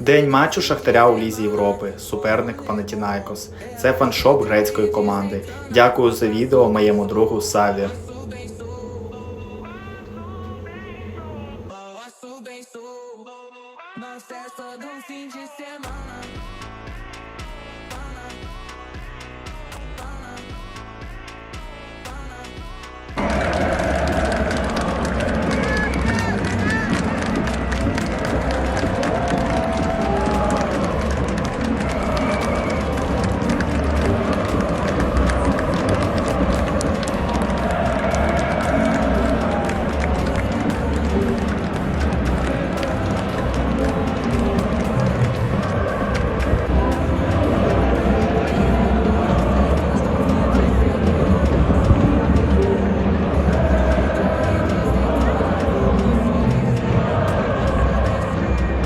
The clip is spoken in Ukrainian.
День матчу Шахтаря у Лізі Європи. Суперник Панатінайкос. Це фаншоп грецької команди. Дякую за відео моєму другу Саві. Não cessa